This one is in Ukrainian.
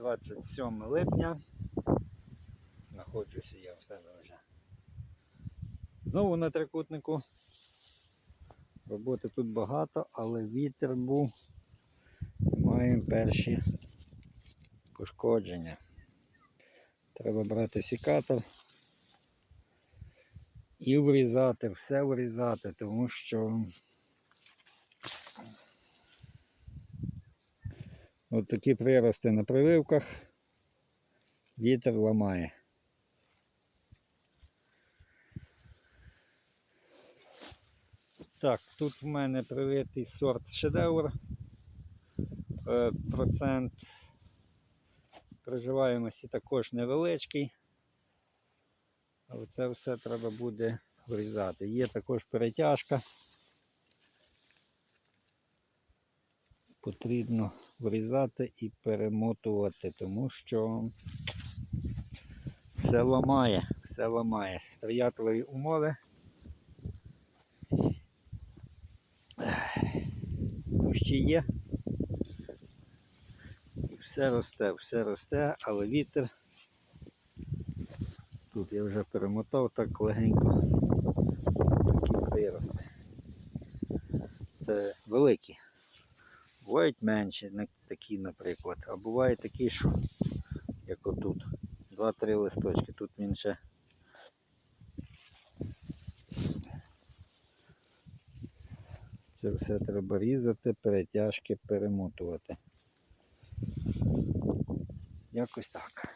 27 липня. Знаходжуся я в себе вже. Знову на трикутнику. Роботи тут багато, але вітер був. Маємо перші пошкодження. Треба брати сікатор і врізати, все врізати, тому що от такі прирости на прививках вітер ламає. Так, тут в мене привитий сорт шедевр. Е, Процент приживаємості також невеличкий. Але це все треба буде врізати. Є також перетяжка. Потрібно врізати і перемотувати, тому що все ламає, все ламає. Сприятливі умови. Кущі є. Все росте, все росте, але вітер. Тут я вже перемотав так легенько. Такі прирости. Це великі. Бувають менші, такі, наприклад. А буває такі, що як отут. Два-три листочки. Тут він ще. Це все треба різати, перетяжки перемотувати. Якось так.